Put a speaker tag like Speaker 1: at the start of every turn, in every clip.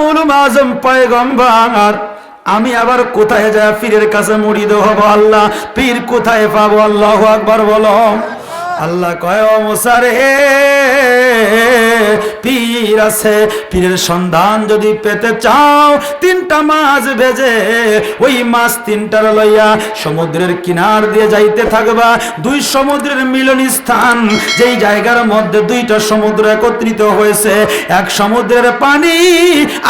Speaker 1: মৌলুম আজম পয়গম্বর, আমি আবার কোথায় যায় পীরের কাছে মুড়িদ হব আল্লাহ? পীর কোথায় পাবো? আল্লাহ আকবার বলো। আল্লাহ কয়, ও মুসারে পীর আছে। পীরের সন্ধান যদি পেতে চাও, তিনটা মাছ ভেজে ওই মাছ তিনটার লইয়া সমুদ্রের কিনার দিয়ে যাইতে থাকবা। দুই সমুদ্রের মিলন স্থান, যেই জায়গার মধ্যে দুইটা সমুদ্র একত্রিত হয়েছে। এক সমুদ্রের পানি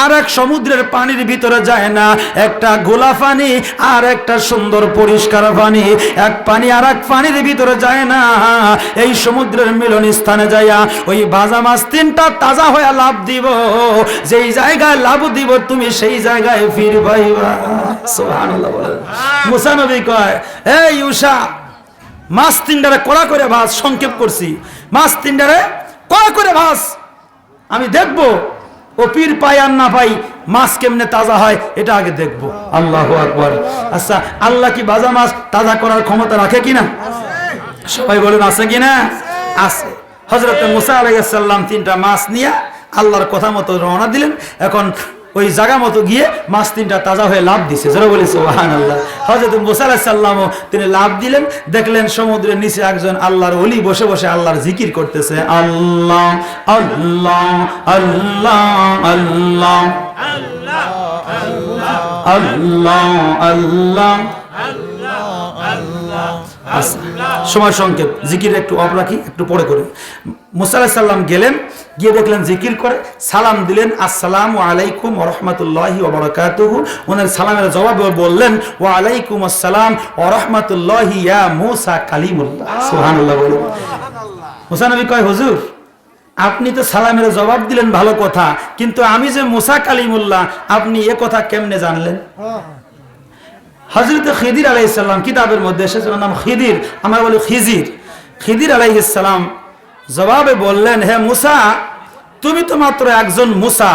Speaker 1: আর এক সমুদ্রের পানির ভিতরে যায় না। একটা গোলা পানি আর একটা সুন্দর পরিষ্কার পানি। এক পানি আর এক পানির ভিতরে যায় না। এই সমুদ্রের মিলন স্থানে যাইয়া ওই ভাজা মাছ তিনটা তাজা হয়ে লাভ দিব। যেই জায়গায় লাভ দিব তুমি সেই জায়গায় ফির পাইবা মুসা নবী কয় এই উষা মাছ তিনটারে কড়া করে ভাস সংক্ষেপ করছি। মাছ তিনটারে কড়া করে ভাস আমি দেখব ও পীর পাই আর না পাই মাছ কেমনে তাজা হয় এটা আগে দেখব। আল্লাহ আকবর। আচ্ছা আল্লাহ কি বাজা মাছ তাজা করার ক্ষমতা রাখে কিনা? সবাই বলুন আছে কিনা? আছে। হজরত মুসা আলাইসাল্লাম তিনটা মাছ নিয়ে আল্লাহর কথা মতো রওনা দিলেন। এখন ওই জায়গা মতো গিয়ে মাছ তিনটা তাজা হয়ে লাভ দিছে। যারা বলেছে ওহান আল্লাহ হজরত মুসা আলাহিসাল্লামও তিনি লাভ দিলেন। দেখলেন সমুদ্রের নিচে একজন আল্লাহর অলি বসে বসে আল্লাহর জিকির করতেছে। আল্লাহ আল্লাহ আল্লাহ আল্লাহ। আল্লাহ আল্লাহ আচ্ছা, সময় সংক্ষেপ জিকির একটু অফ রাখি একটু পরে করে। মুসা সাল্লাম গেলেন গিয়ে দেখলেন জিকির করে। সালাম দিলেন আসসালাম আলাইকুম রহমতুল্লাহি ওবরাকাতুহু ওনার সালামের জবাবে বললেন ওয়া আলাইকুম আসসালাম ও রহমতুল্লাহি ইয়া মুসা কালিমুল্লাহ। সুবহানাল্লাহ বলুন। মুসা নবী কয় হুজুর আপনি তো সালামের জবাব দিলেন ভালো কথা কিন্তু আমি যে মুসা কালিমুল্লাহ আপনি এ কথা কেমনে জানলেন? হজরত খিদির আলাইসাল্লাম কিতাবের মধ্যে এসেছে নাম খিদির, আমরা বলি খিজির। খিদির আলাইসাল্লাম জবাবে বললেন, হে মুসা, তুমি তো মাত্র একজন মুসা।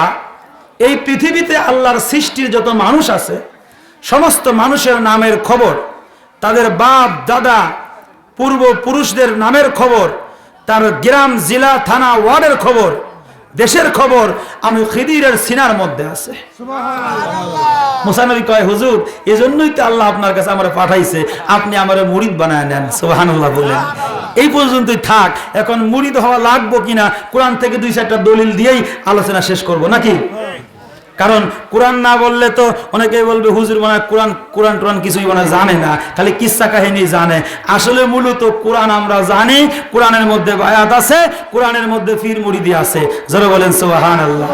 Speaker 1: এই পৃথিবীতে আল্লাহর সৃষ্টির যত মানুষ আছে, সমস্ত মানুষের নামের খবর, তাদের বাপ, দাদা পূর্ব পুরুষদের নামের খবর, তার গ্রাম, জেলা, থানা, ওয়ার্ডের খবর দেশের খবর আমি খিদিরের সিনার মধ্যে আছে। মুসানবী কয় হুজুর এজন্যই তো আল্লাহ আপনার কাছে আমার পাঠাইছে আপনি আমার মুড়িদ বানায় নেন। সোহান বলেন এই পর্যন্তই থাক এখন মুড়িদ হওয়া লাগবো কিনা কোরআন থেকে দুই চারটা দলিল দিয়েই আলোচনা শেষ করব নাকি? কারণ কোরআন না বললে তো অনেকেই বলবে, হুজুর মানে কোরআন কোরআন টোরআন কিছুই মানে জানে না। খালি কিস্সা কাহিনী জানে। আসলে মূলত কোরআন আমরা জানি, কোরআনের মধ্যে বায়াত আছে, কোরআনের মধ্যে ফির মুড়িদি আছে। যারা বলেন সোহান আল্লাহ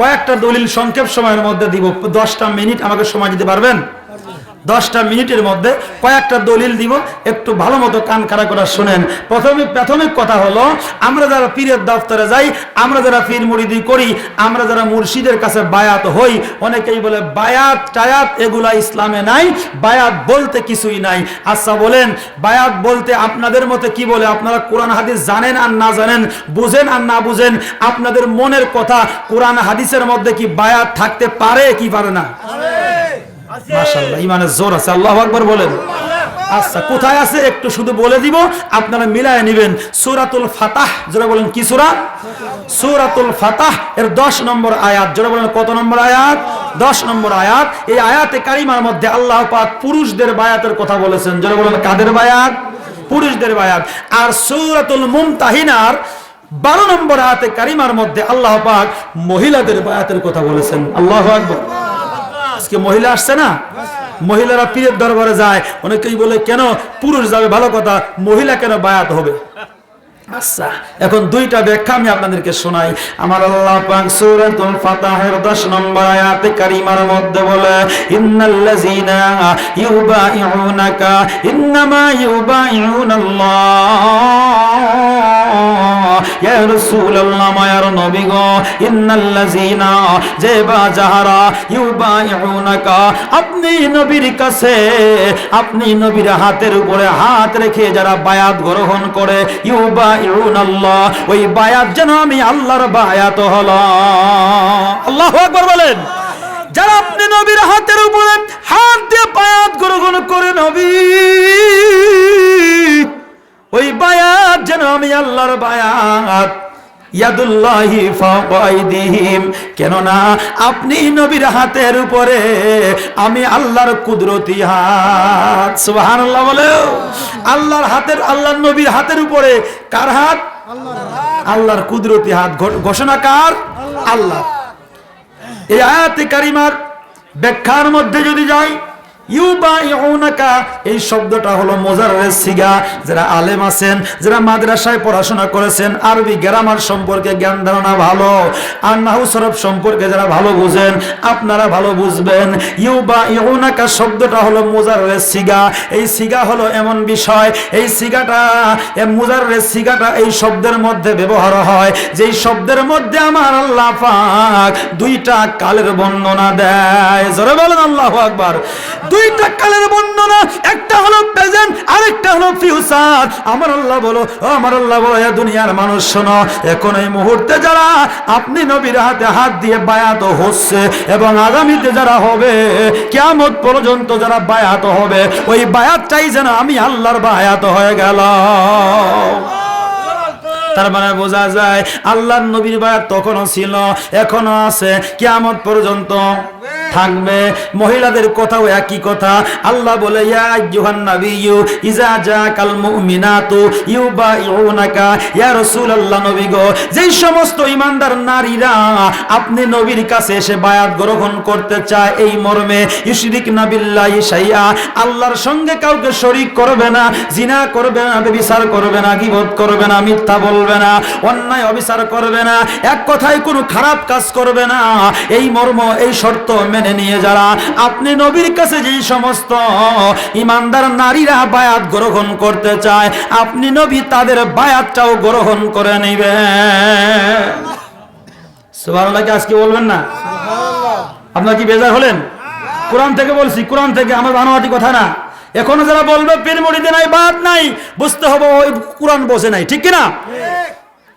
Speaker 1: কয়েকটা দলিল সংক্ষেপ সময়ের মধ্যে দিব। দশটা মিনিট আমাকে সময় দিতে পারবেন? দশটা মিনিটের মধ্যে কয়েকটা দলিল দিব, একটু ভালো মতো কান খাড়া করে শোনেন। প্রথমে প্রাথমিক কথা হলো, আমরা যারা পীরের দফতরে যাই, আমরা যারা পীর মুরিদি করি, আমরা যারা মুর্শিদের কাছে বায়াত হই, অনেকেই বলে বায়াত, টায়াত এগুলা ইসলামে নাই, বায়াত বলতে কিছুই নাই। আচ্ছা বলেন, বায়াত বলতে আপনাদের মতে কি বলে? আপনারা কোরআন, হাদিস জানেন আর না জানেন? বুঝেন আর না বুঝেন? আপনাদের মনের কথা কোরআন, হাদিসের মধ্যে কি বায়াত থাকতে পারে কি পারে না? মাশাআল্লাহ ইমানের জোর আছে। আল্লাহ আকবার বলেন। আচ্ছা কোথায় আছে? একটু শুধু বলে দিব, আপনারা মিলায় নেবেন। সূরাতুল ফাতাহ যারা বলেন, কি সূরা? সূরাতুল ফাতাহ, এর 10 নম্বর আয়াত যারা বলেন, কত নম্বর আয়াত? 10 নম্বর আয়াত। এই আয়াতে কারিমার মধ্যে আল্লাহ পাক পুরুষদের বায়াতের কথা বলেছেন। যারা বলেন, কাদের বায়াত? পুরুষদের বায়াত। আর সূরাতুল মুমতাহিনার বারো নম্বর আয়াতে কারিমার মধ্যে আল্লাহ পাক মহিলাদের বায়াতের কথা বলেছেন। আল্লাহু আকবার। আজকে মহিলা আসছে না? মহিলারা পীরের দরবারে যায়, অনেকেই বলে, কেন? পুরুষ যাবে, ভালো কথা। মহিলা কেন বায়াত হবে? আচ্ছা এখন দুইটা ব্যাখ্যা আমি আপনাদেরকে শোনাই। আমার আল্লাহ পাক সূরাতুল ফাতাহের 10 নম্বর আয়াতে কারিমার মধ্যে বলে, ইন্নাল্লাযীনা ইউবাইউনাকা, ইন্নামা ইউবাইউনাল্লাহ। রাসূলুল্লাহ মায়ার নবী গো, ইন্নাল্লাযীনা, যে বা যাহারা ইউবাইউনাকা, আপনি নবীর কাছে, আপনি নবীর হাতের উপরে হাত রেখে যারা বায়াত গ্রহণ করে ইউবা আল্লাহ ওই বায়াত যেন আমি আল্লাহর বায়াত হলো আল্লাহ আকবার বলেন। যারা আপনি নবীর হাতের উপরে হাত দিয়ে বায়াত গ্রহণ করে, নবী, ওই বায়াত যেন আমি আল্লাহর বায়াত ইয়াদুল্লাহি ফাওকা আইদিহিম। কেননা আপনি নবীর হাতের উপরে আমি আল্লাহর কুদরতি হাত। সুবহানাল্লাহ বলে। আল্লাহর হাতের, আল্লাহর নবীর হাতের উপরে কার হাত? আল্লাহর কুদরতি হাত। ঘোষণা কার? আল্লাহ। এই আয়াতে কারিমার ব্যাখ্যার মধ্যে যদি যাই ইউবাইউনাকা, এই শব্দটা হলো মোজারের সিগা। যারা আলেম আছেন, যারা মাদ্রাসায় পড়াশোনা করেছেন, আরবি গ্রামার সম্পর্কে জ্ঞান ধারণা ভালো আর নাহু সরব সম্পর্কে যারা ভালো বুঝেন, আপনারা ভালো বুঝবেন। ইউবাইউনাকা শব্দটা হলো মোজারের সিগা। এই সিগা হলো এমন বিষয়, এই সিগাটা মোজারের সিগাটা এই শব্দের মধ্যে ব্যবহার হয়, যেই শব্দের মধ্যে আমার আল্লাহ পাক দুইটা কালের বর্ণনা দেয়। জোরে বলেন আল্লাহ আকবার। দুইটা কালের বর্ণনা একটা হলো প্রেজেন্ট আরেকটা হলো ফিউচার আমার আল্লাহ বলো, আমার আল্লাহ বলো, এ দুনিয়ার মানুষ শোনো, এখন এই মুহূর্তে যারা আপনি নবীর হাতে হাত দিয়ে বায়াত হচ্ছে এবং আগামীতে যারা হবে, কিয়ামত পর্যন্ত যারা বায়াত হবে, ওই বায়াতটাই যেন আমি আল্লাহর বায়াত হয়ে গেল তার মানে বোঝা যায়, আল্লাহর নবীর বায়াত তখনও ছিল এখনও আছে, কিয়ামত পর্যন্ত। থাকবে। মহিলাদের কথাও একই কথা। আল্লাহ বলে, ইয়া যেই সমস্ত ঈমানদার নারীরা আপনি নবীর কাছে এসে বায়াত গ্রহণ করতে চায় এই মর্মে, ইউশরিক না বিল্লাহি আল্লাহর সঙ্গে কাউকে শরীক করবে না, জিনা করবে না ব্যভিচার করবে না, গীবত করবে না, মিথ্যা বলবে না, অন্যায় অবিচার করবে না, এক কথায় কোনো খারাপ কাজ করবে না। এই মর্ম, এই শর্ত মেনে নিয়ে যারা আপনি নবীর কাছে যেই সমস্ত ইমানদার নারীরা বায়াত গ্রহণ করতে চায় আপনি নবী তাদের বায়াতটাও গ্রহণ করে নেবেন সুবহানাল্লাহকে আজকে বলবেন না? আপনার কি বেজার হলেন? কোরআন থেকে বলছি কোরআন থেকে আমার বানোয়াটি কথা না। এখনও যারা বলবে পীর মুড়িতে নাই বাদ নাই বুঝতে হবে ওই কোরআন বসে নাই ঠিক কিনা?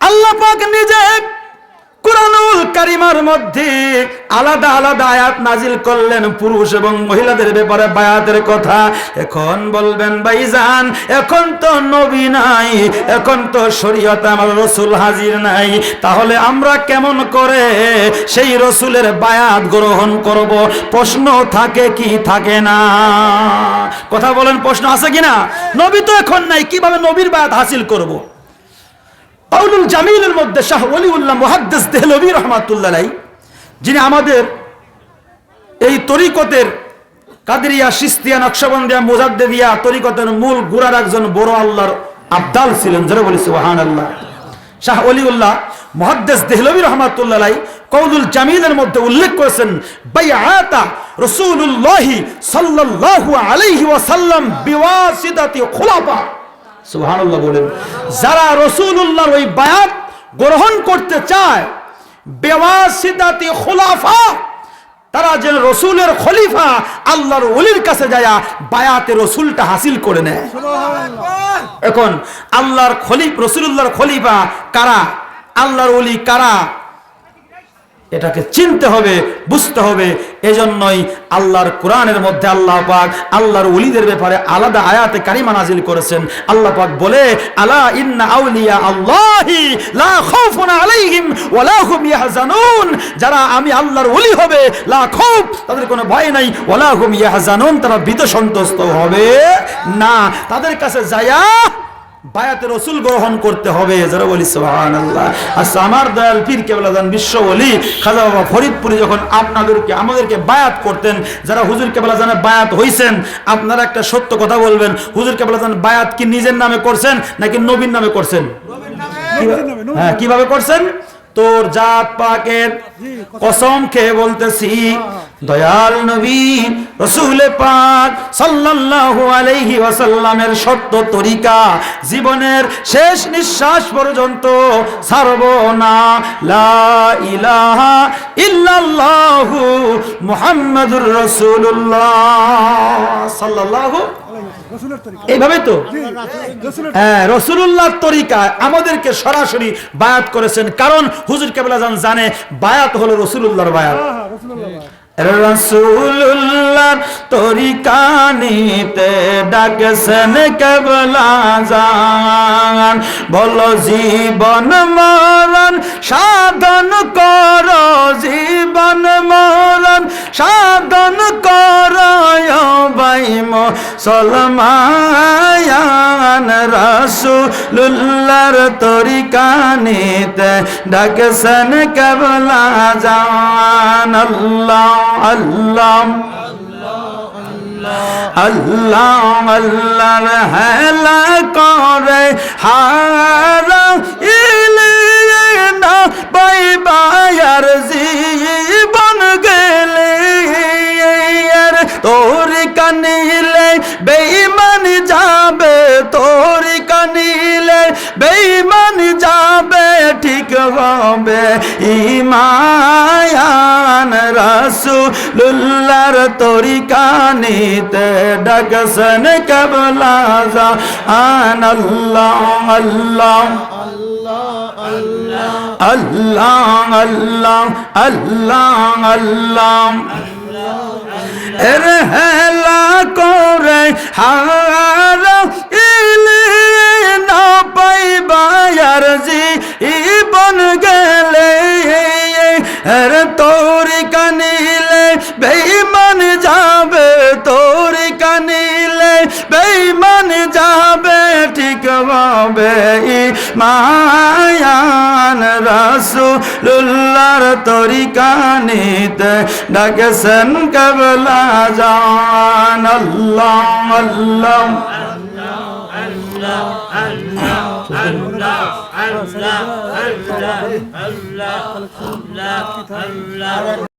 Speaker 1: আল্লাহ পাক নিজে কোরআনুল কারিমার মধ্যে আলাদা আলাদা আয়াত নাজিল করলেন পুরুষ এবং মহিলাদের ব্যাপারে বায়াতের কথা। এখন বলবেন, ভাইজান, এখন তো নবী নাই, এখন তো শরীয়তে আমার রসুল হাজির নাই। তাহলে আমরা কেমন করে সেই রসুলের বায়াত গ্রহণ করব? প্রশ্ন থাকে কি থাকে না? কথা বলেন, প্রশ্ন আছে কিনা? নবী তো এখন নাই, কীভাবে নবীর বায়াত হাসিল করব। কাউলুল জামিলের মধ্যে শাহ ওলিউল্লাহ মুহাদ্দিস দেহলভী রহমাতুল্লাহ যিনি আমাদের এই তরিকতের কাদেরিয়া, সিস্তিয়া, নকশবন্দিয়া, মোজাদ্দেদিয়া তরিকতের মূল গুড়ার একজন বড় আল্লাহর আবদাল ছিলেন, যারা বলি সুবহান আল্লাহ শাহ অলিউল্লাহ মহাদ্দেস দেহলভী রহমাতুল্লাহ কৌলুল জামিলের মধ্যে উল্লেখ করেছেন, বাইআতা রাসূলুল্লাহি সাল্লাল্লাহু আলাইহি ওয়াসাল্লাম বিওয়াসিতাতি খুলাফা। সুবহানাল্লাহ বলেন। যারা রসুল্লাহর ওই বায়াত গ্রহণ করতে চায় বেওয়াসিদাতি খোলাফা, তারা যেন রসুলের খলিফা, আল্লাহর ওলির কাছে যায়া বায়াতে রসুলটা হাসিল করে নেয়। এখন আল্লাহর খলিফ রসুল্লাহর খলিফা কারা? আল্লাহর ওলি কারা? এটাকে চিনতে হবে, বুঝতে হবে। এজন্যই আল্লাহর কোরআনের মধ্যে আল্লাহ পাক আল্লাহর ওলিদের ব্যাপারে আলাদা আয়াতে কারিমা নাজিল করেছেন। আল্লাহ পাক বলে, আলা ইন্না আউলিয়া আল্লাহি লা খাউফুন আলাইহিম ওয়া লা হুম ইয়াহজানুন। যারা আমি আল্লাহর ওলি হবে, লা খাউফ, তাদের কোনো ভয় নাই। ওয়া লা হুম ইয়াহজানুন, তারা ভীত সন্তুষ্ট হবে না। তাদের কাছে যায়া বায়াতে রসুল গ্রহণ করতে হবে। যারা বলি সোহান আল্লাহ আচ্ছা আমার দয়াল পীর কেবলা যান বিশ্ব বলি খাজা বাবা ফরিদপুরি যখন আপনাদেরকে আমাদেরকে বায়াত করতেন যারা হুজুর কেবলা জানে বায়াত হইছেন আপনারা একটা সত্য কথা বলবেন হুজুর কেবলা জান বায়াত কি নিজের নামে করছেন নাকি নবীর নামে করছেন? কিভাবে- হ্যাঁ কীভাবে করছেন? তোর জাত পাকের কসম খেয়ে বলতেছি দয়াল নবী রসুলে পাক সাল্লাল্লাহু আলাইহি ওয়াসাল্লামের সত্য তরিকা জীবনের শেষ নিঃশ্বাস পর্যন্ত ছাড়ব না। লা ইলাহা ইল্লাল্লাহু মুহাম্মাদুর রাসূলুল্লাহ। সাল্লাল্লাহু এইভাবে তো? হ্যাঁ রসুল্লাহ তরিকা আমাদেরকে সরাসরি বায়াত করেছেন। কারণ হুজুর কেবলা জান জানে বায়াত। হলো রসুল্লাহর বায়াত। রসুল্লাহ তরিকা নিতে ডাকছেন কেবলা যান বলো জীবন মরণ, সাধন কর, জীবন মরণ, সাধন কর বাই সলমায়ান রসুল্লাহর তরিকা নিতে ডাকছেন কেবলা জান আল্লাহ আল্লাহ আল্লাহ, আল্লাহর হেলা করে হারা ইলে না পাইবার জীবন গেলে তোর বেইমান যাবে তোর কানিলে বেইমান যাবে, ঠিক হবে। ইমায়ান রসুল্লাহর তরিকা নিতে ডাকসন কবলা জান আল্লাহ আল্লাহ। আল্লাহ আল্লাহ আল্লাহ আল্লাহ। হেলা করে মায়ান রসুল্লাহর তরিকা নিতে ডাকেছেন কবলা জান আল্লাহ আল্লাহ
Speaker 2: Allah, Allah, Allah.